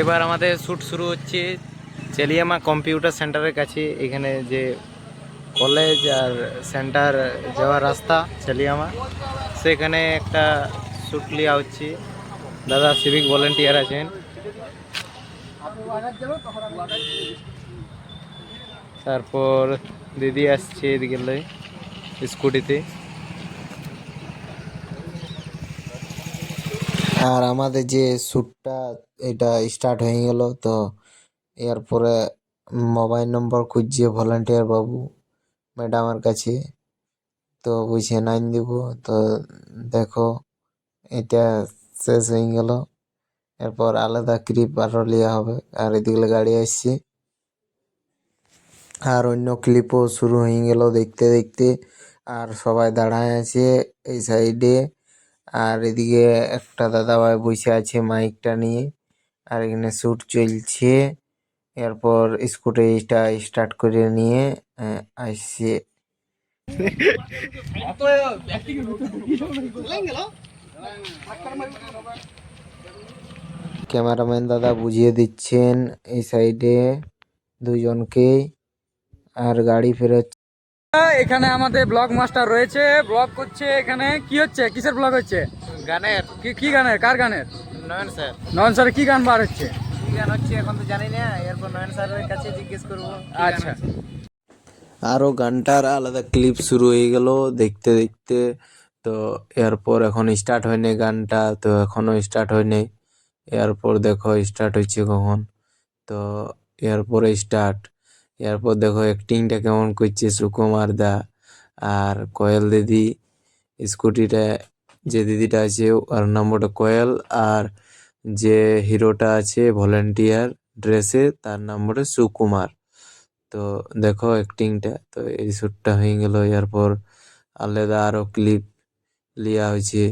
এবার আমাদের শ্যুট শুরু হচ্ছে চেলিয়ামা কম্পিউটার সেন্টারের কাছে। এখানে যে কলেজ আর সেন্টার যাওয়ার রাস্তা, চেলিয়ামা। সেখানে একটা শ্যুট লিয়া হচ্ছে। দাদা সিভিক ভলেন্টিয়ার আছেন। তারপর দিদি আসছে এদিকে স্কুটিতে। আর আমাদের যে শ্যুটটা এটা স্টার্ট হয়ে গেল। তো এরপরে মোবাইল নম্বর খুঁজছে ভলান্টিয়ার বাবু ম্যাডামের কাছে। তো বুঝে নাইন দিব তো দেখো, এটা শেষ হয়ে গেল। এরপর আলাদা ক্রিপ আরও নেওয়া হবে, আর এদিকে গাড়ি আসছে। আর অন্য ক্লিপও শুরু হয়ে গেল দেখতে দেখতে। আর সবাই দাঁড়ায় আছে এই সাইডে আর এদিকে একটা দাদা ভাই বসে আছে মাইকটা নিয়ে। আর এখানে শ্যুট চলছে। এরপর স্কুটিটা স্টার্ট করে নিয়ে আসছে। ক্যামেরাম্যান দাদা বুঝিয়ে দিচ্ছেন এই সাইডে দুজনকে। আর গাড়ি ফেরোচ্ছে এখানে আমাদের ব্লগ মাস্টার রয়েছে। ব্লগ করছে এখানে। কি হচ্ছে? কিসের ব্লগ হচ্ছে? গানের। কি কি গানের? কার গানের? নয়ন স্যার। নয়ন স্যার কি গান বার হচ্ছে? কি গান হচ্ছে এখন তো জানি না এরপর নয়ন স্যারের কাছে জিজ্ঞেস করব আচ্ছা। আরও গানটার আলাদা ক্লিপ শুরু হয়ে গেল দেখতে দেখতে। তো এরপর এখন স্টার্ট হয়নি গানটা তো এখনও স্টার্ট হয়নি। এরপর দেখো স্টার্ট হচ্ছে কখন? তো এরপরে স্টার্ট এরপর দেখো অ্যাক্টিংটা কেমন করছে সুকুমার দা আর কোয়েল দিদি। স্কুটিটা যে দিদিটা আছে, ওর নম্বরটা কোয়েল, আর যে হিরোটা আছে, ভলেন্টিয়ার ড্রেসে, তার নম্বরে সুকুমার। তো দেখো অ্যাক্টিংটা তো এই শ্যুটটা হয়ে গেল, এরপর আলাদা আরও ক্লিপ লিয়া হয়েছে।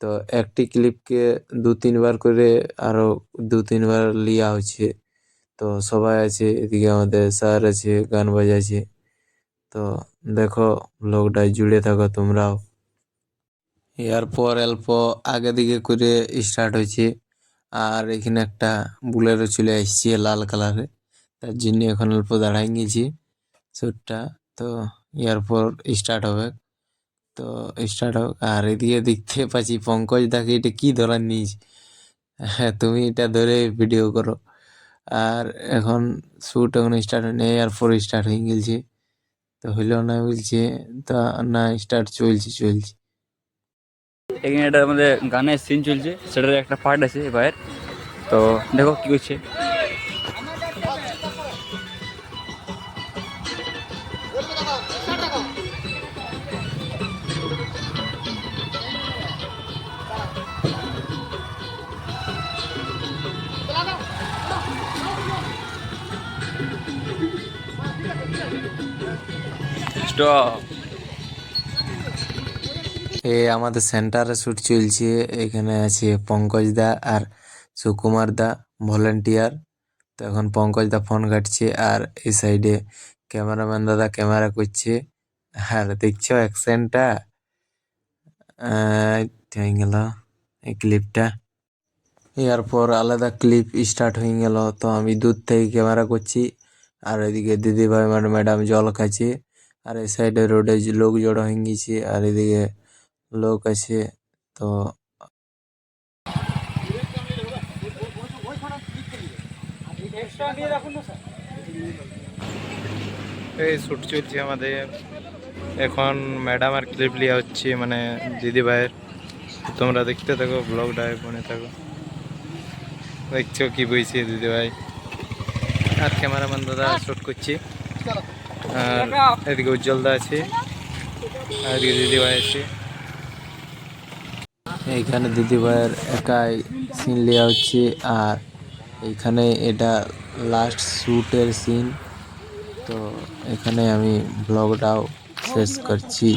তো একটি ক্লিপকে দু তিনবার করে আরও দু তিনবার লিয়া হচ্ছে তো সবাই আছে, এদিকে আমাদের স্যার আছে, গান বাজাচ্ছে। তো দেখো ব্লগটা জুড়ে থাকো তোমরাও। এরপর অল্প আগে দিকে করে স্টার্ট হয়েছে। আর এখানে একটা বুলেরো চলে এসছে লাল কালারে তার জন্য এখন অল্প দাঁড়াই গেছি শ্যুটটা তো এরপর স্টার্ট হবে। তো স্টার্ট হোক। আর এদিকে দেখতে পাচ্ছি পঙ্কজ দাকে এটা কী ধরার নিস হ্যাঁ তুমি এটা ধরে ভিডিও করো। আর এখন শ্যুট এখন স্টার্ট হয়নি এরপর স্টার্ট হয়ে গেছে। তো হইল না বলছে, তা না স্টার্ট চলছে চলছে। এখানে এটা আমাদের গানের সিন চলছে, সেটার একটা পার্ট আছে এবার। তো দেখো কি করছে স্টপ এ আমাদের সেন্টারে শুট চলছে। এখানে আছে পঙ্কজ দা আর সুকুমার দা, ভলেন্টিয়ার। তো এখন পঙ্কজ দা ফোন কাটছে আর এই সাইডে ক্যামেরাম্যান দাদা ক্যামেরা করছে। আর দেখছ অ্যাকশনটা হয়ে গেল এই ক্লিপটা এরপর আলাদা ক্লিপ স্টার্ট হয়ে গেল। তো আমি দূর থেকে ক্যামেরা করছি। আর এদিকে দিদিভাই ম্যাডাম জল খাচ্ছে। আর এই সাইডে রোডে লোক জড়ো হয়ে গেছে। আর এদিকে লোক আছে, তো এই শ্যুট চলছে আমাদের। এখন ম্যাডাম আর ক্লিপ লিয়া হচ্ছে মানে দিদি ভাইয়ের। তোমরা দেখতে থাকো, ব্লগটা বনে থাকো। দেখছ কি বইছে দিদি ভাই। আর ক্যামেরাম্যান দাদা শ্যুট করছে। আর এদিকে উজ্জ্বল দা আছে, আর এদিকে দিদি ভাই আছে। এইখানে দিদি ভাইয়ের একাই সিন লেয়া হচ্ছে আর এইখানে এটা লাস্ট শ্যুটের সিন তো এখানে আমি ব্লগটাও শেষ করছি।